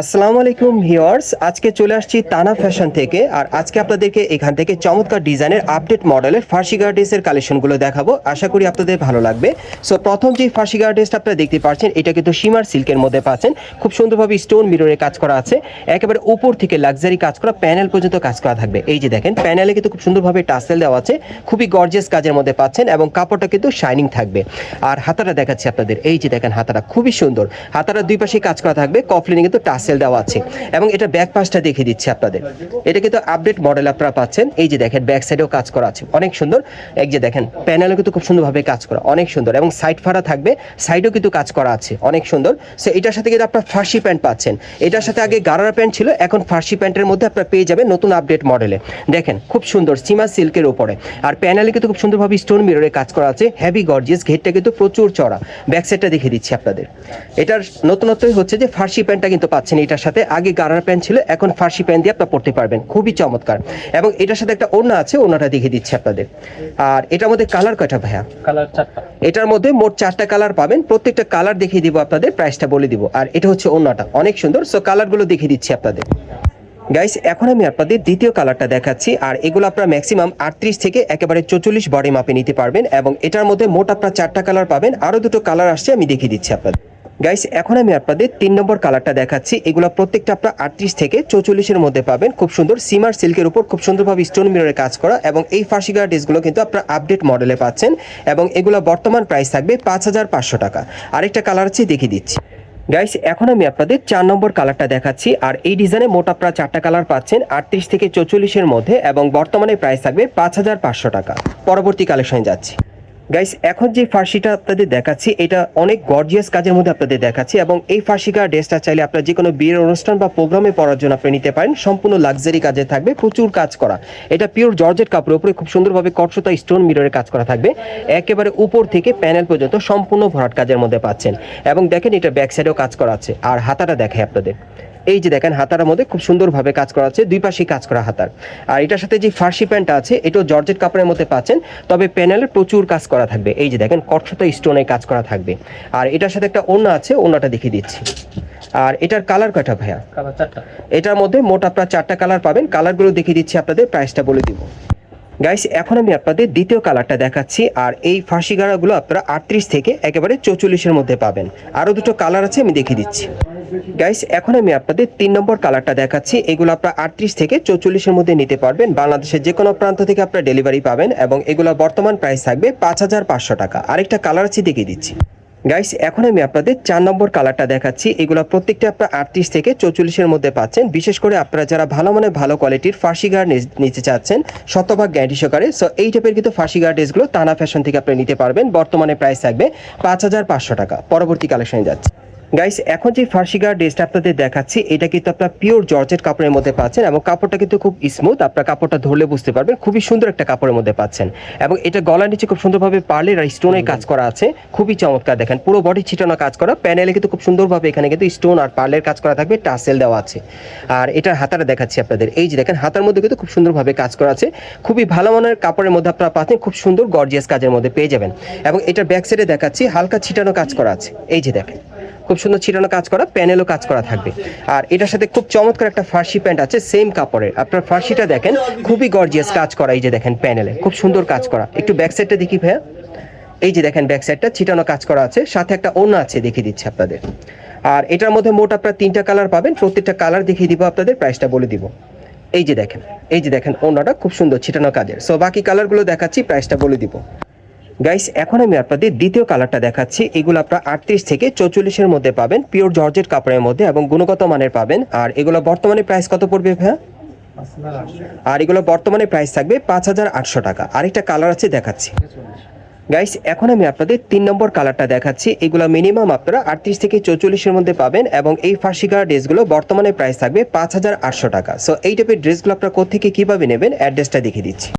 আসসালামু আলাইকুম ভিউয়ার্স, আজকে চলে আসছি তানা ফ্যাশন থেকে, আর আজকে আপনাদেরকে এখান থেকে চমৎকার ডিজাইনের আপডেট মডেলের ফার্সি গার্ডেসের কালেকশনগুলো দেখাবো, আশা করি আপনাদের ভালো লাগবে। সো প্রথম যে ফার্সি গার্ডেসটা আপনারা দেখতে পাচ্ছেন, এটা কিন্তু সীমার সিল্কের মধ্যে পাচ্ছেন, খুব সুন্দরভাবে স্টোন মিররে কাজ করা আছে, একেবারে উপর থেকে লাক্সারি কাজ করা, প্যানেল পর্যন্ত কাজ করা থাকবে। এই যে দেখেন, প্যানেলে কিন্তু খুব সুন্দরভাবে টাসেল দেওয়া আছে, খুবই গর্জিয়াস কাজের মধ্যে পাচ্ছেন এবং কাপড়টা কিন্তু শাইনিং থাকবে। আর হাতাটা দেখাচ্ছি আপনাদের, এই যে দেখেন হাতাটা খুবই সুন্দর, হাতাটা দুই পাশে কাজ করা থাকবে, কফলিনে কিন্তু টাসেল দেওয়া আছে। এবং এটা ব্যাক পাশটা দেখিয়ে দিচ্ছি আপনাদের। এটা কিন্তু আপডেট মডেল আপনারা পাচ্ছেন। এই যে দেখেন ব্যাক সাইডেও কাজ করা আছে। অনেক সুন্দর। এই যে দেখেন প্যানেলও কিন্তু খুব সুন্দরভাবে কাজ করা। অনেক সুন্দর। এবং সাইড ফাড়া থাকবে। সাইডেও কিন্তু কাজ করা আছে। অনেক সুন্দর। সো এটার সাথে কিন্তু আপনার ফার্সি প্যান্ট পাচ্ছেন। এটার সাথে আগে গারারা প্যান্ট ছিল। এখন ফার্সি প্যান্টের মধ্যে আপনারা পেয়ে যাবেন নতুন আপডেট মডেলে দেখেন, খুব সুন্দর। সীমা সিল্কের উপরে। আর প্যানেলে কিন্তু খুব সুন্দরভাবে স্টোন মিররে কাজ করা আছে। হেভি গর্জিয়াস ঘেরটা কিন্তু প্রচুর চড়া। ব্যাক সাইডটা দেখিয়ে দিচ্ছি আপনাদের। এটার নতুনত্বই হচ্ছে যে ফার্সি প্যান্টটা কিন্তু পাচ্ছেন এটার সাথে। আগে গারার প্যান্ট ছিল এখন ফার্সি প্যান্ট দিয়ে আপনারা পড়তে পারবেন। খুবই চমৎকার। এবং এটার সাথে একটা ওড়না আছে ওড়নাটা দেখিয়ে দিচ্ছি আপনাদের। আর এটার মধ্যে কালার কয়টা ভাইয়া? কালার চারটা। এটার মধ্যে মোট চারটা কালার পাবেন। প্রত্যেকটা কালার দেখিয়ে দিব আপনাদের প্রাইসটা বলে দিব। আর এটা হচ্ছে ওড়নাটা। অনেক সুন্দর। সো কালারগুলো দেখিয়ে দিচ্ছি আপনাদের। গাইস এখন আমি আপনাদের দ্বিতীয় কালারটা দেখাচ্ছি। আর এগুলো আপনারা ম্যাক্সিমাম আটত্রিশ থেকে একেবারে চৌচল্লিশ বডি মাপে নিতে পারবেন। এবং এটার মধ্যে মোট আপনারা চারটা কালার পাবেন। আরও দুটো কালার আসছে আমি দেখিয়ে দিচ্ছি আপনাদের। গাইস এখন আমি আপনাদের তিন নম্বর কালারটা দেখাচ্ছি। এগুলো প্রত্যেকটা আপনার আটত্রিশ থেকে চৌচল্লিশের মধ্যে পাবেন। খুব সুন্দর সিমার সিল্কের উপর খুব সুন্দরভাবে স্টোন মিররে কাজ করা এবং এই ফার্সিগার ড্রেসগুলো কিন্তু আপনার আপডেট মডেলে পাচ্ছেন এবং এগুলো বর্তমান প্রাইস থাকবে পাঁচ হাজার পাঁচশো টাকা। আরেকটা কালার আছে দেখিয়ে দিচ্ছি। গাইস এখন আমি আপনাদের চার নম্বর কালারটা দেখাচ্ছি আর এই ডিজাইনে মোট আপনারা চারটা কালার পাচ্ছেন আটত্রিশ থেকে চৌচল্লিশের মধ্যে এবং বর্তমানে প্রাইস থাকবে পাঁচ হাজার পাঁচশো টাকা। পরবর্তী কালেকশনে যাচ্ছি। গাইস এখন যে ফার্সিটা আপনাদের দেখাচ্ছি, এটা অনেক গর্জিয়াস কাজের মধ্যে আপনাদের দেখাচ্ছি এবং এই ফার্সিকা ড্রেসটা চাইলে আপনারা যে কোনো বিয়ের অনুষ্ঠান বা প্রোগ্রামে পরার জন্য আপনি নিতে পারেন। সম্পূর্ণ লাক্সারি কাজে থাকবে, প্রচুর কাজ করা। এটা পিওর জর্জেট কাপড়ের উপরে খুব সুন্দরভাবে কটসতা স্টোন মিররে কাজ করা থাকবে। একেবারে উপর থেকে প্যানেল পর্যন্ত সম্পূর্ণ ভরাট কাজের মধ্যে পাচ্ছেন। এবং দেখেন এটা ব্যাক সাইডেও কাজ করা আছে। আর হাতাটা দেখায় আপনাদের। এই যে দেখেন হাতার মধ্যে খুব সুন্দরভাবে কাজ করা আছে দুই পাশেই কাজ করা হাতার। আর এটার সাথে যে ফার্সি প্যান্টটা আছে এটাও জর্জেট কাপড়ের মধ্যে পাচ্ছেন তবে প্যানেলে প্রচুর কাজ করা থাকবে। এই যে দেখেন কটসতা স্টোনে কাজ করা থাকবে। আর এটার সাথে একটা ওড়না আছে ওড়নাটা দেখিয়ে দিচ্ছি। আর এটার কালার কয়টা ভাইয়া? এটার মধ্যে মোট আপনার চারটা কালার পাবেন কালারগুলো দেখিয়ে দিচ্ছি আপনাদের প্রাইসটা বলে দিব। গাইস এখন আমি আপনাদের দ্বিতীয় কালারটা দেখাচ্ছি আর এই ফাঁসি গাড়াগুলো আপনারা আটত্রিশ থেকে একেবারে চৌচল্লিশের মধ্যে পাবেন। আরও দুটো কালার আছে আমি দেখিয়ে দিচ্ছি। গাইস এখন আমি আপনাদের তিন নম্বর কালারটা দেখাচ্ছি। এগুলো আপনারা আটত্রিশ থেকে চৌচল্লিশের মধ্যে নিতে পারবেন। বাংলাদেশের যে কোনো প্রান্ত থেকে আপনারা ডেলিভারি পাবেন এবং এগুলো বর্তমান প্রাইস থাকবে পাঁচ হাজার পাঁচশো টাকা। আরেকটা কালার আছে দেখিয়ে দিচ্ছি। গাইস এখন আমি আপনাদের চার নম্বর কালারটা দেখাচ্ছি। এগুলো প্রত্যেকটা আপনার আটত্রিশ থেকে চৌচল্লিশের মধ্যে পাচ্ছেন। বিশেষ করে আপনারা যারা ভালো মানে ভালো কোয়ালিটির ফার্সি গার্ড নিতে চাচ্ছেন, শতভাগ গ্যারান্টি সহকারে। সো এই টাইপের কিন্তু ফার্সি গার্ড ড্রেসগুলো তানা ফ্যাশন থেকে আপনি নিতে পারবেন। বর্তমানে প্রাইস থাকবে পাঁচ হাজার পাঁচশো টাকা। পরবর্তী কালেকশনে যাচ্ছে। গাইস এখন যে ফার্সি গার্ড ড্রেসটা আপনাদের দেখাচ্ছি, এটা কিন্তু আপনার পিওর জর্জেট কাপড়ের মধ্যে পাচ্ছেন এবং কাপড়টা কিন্তু খুব স্মুথ আপনার কাপড়টা ধরলে বুঝতে পারবেন, খুবই সুন্দর একটা কাপড়ের মধ্যে পাচ্ছেন। এবং এটা গলার নিচে খুব সুন্দরভাবে পার্লের আর স্টোনের কাজ করা আছে, খুবই চমৎকার দেখেন, পুরো বডি ছিটানো কাজ করা প্যানেলে কিন্তু খুব সুন্দরভাবে এখানে কিন্তু স্টোন আর পার্লের কাজ করা থাকবে টাসেল দেওয়া আছে। আর এটার হাতাটা দেখাচ্ছি আপনাদের, এই যে দেখেন, হাতার মধ্যে কিন্তু খুব সুন্দরভাবে কাজ করা আছে, খুবই ভালো মানের কাপড়ের মধ্যে আপনারা পাচ্ছেন, খুব সুন্দর গর্জিয়াস কাজের মধ্যে পেয়ে যাবেন। এবং এটার ব্যাক সাইডে দেখাচ্ছি, হালকা ছিটানো কাজ করা আছে, এই যে দেখেন। খুব সুন্দর ছিটানো কাজ করা প্যানেলও কাজ করা থাকবে। আর এটার সাথে খুব চমৎকার একটা ফার্সি প্যান্ট আছে সেম কাপড়ের। আপনার ফার্সিটা দেখেন, খুবই গর্জিয়াস কাজ করা এই যে দেখেন প্যানেলে খুব সুন্দর কাজ করা। একটু ব্যাক সাইডটা দেখি ভাইয়া। এই যে দেখেন ব্যাক সাইডটা ছিটানো কাজ করা আছে। সাথে একটা ওড়না আছে, দেখিয়ে দিচ্ছি আপনাদের। আর এটার মধ্যে মোট আপনার তিনটা কালার পাবেন। প্রত্যেকটা কালার দেখিয়ে দিব আপনাদের প্রাইসটা বলে দিব। এই যে দেখেন, এই যে দেখেন ওড়নাটা খুব সুন্দর ছিটানো কাজের। সো বাকি কালারগুলো দেখাচ্ছি প্রাইসটা বলে দিব। গাইস এখন আমি আপনাদের দ্বিতীয় কালারটা দেখাচ্ছি। এগুলো আপনার আটত্রিশ থেকে চৌচল্লিশের মধ্যে পাবেন। পিওর জর্জেট কাপড়ের মধ্যে এবং গুণগত মানের পাবেন। আর এগুলো বর্তমানে প্রাইস কত পড়বে ভাইয়া? আর এগুলো বর্তমানে প্রাইস থাকবে পাঁচ হাজার আটশো টাকা। আরেকটা কালার আছে, দেখাচ্ছি। গাইস এখন আমি আপনাদের তিন নম্বর কালারটা দেখাচ্ছি। এগুলো মিনিমাম আপনারা আটত্রিশ থেকে চৌচল্লিশের মধ্যে পাবেন এবং এই ফার্সিকার ড্রেসগুলো বর্তমানে প্রাইস থাকবে পাঁচ হাজার আটশো টাকা। সো এই টাইপের ড্রেসগুলো আপনারা কোথেকে কীভাবে নেবেন? অ্যাড্রেসটা দেখিয়ে দিচ্ছি।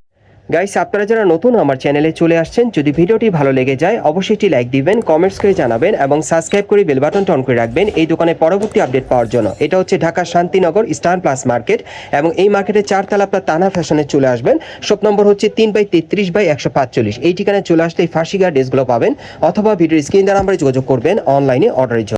গাইস আপনারা যারা নতুন আমার চ্যানেলে চলে আসছেন, যদি ভিডিওটি ভালো লেগে যায়, অবশ্যই একটি লাইক দিবেন কমেন্টস করে জানাবেন এবং সাবস্ক্রাইব করে বেল বাটনটা অন করে রাখবেন এই দোকানে পরবর্তী আপডেট পাওয়ার জন্য। এটা হচ্ছে Dhaka Shantinagar star plus market এবং এই মার্কেটে চারতলা আপনার তানা ফ্যাশনে চলে আসবেন। শপ নম্বর হচ্ছে তিন বাই তেত্রিশ বাই একশো পাঁচচল্লিশ। এই ঠিকানায় চলে আসলে ফার্সিগার ড্রেসগুলো পাবেন অথবা ভিডিওর স্ক্রিন দ্বারা আমরা যোগাযোগ করবেন অনলাইনে অর্ডারের জন্য।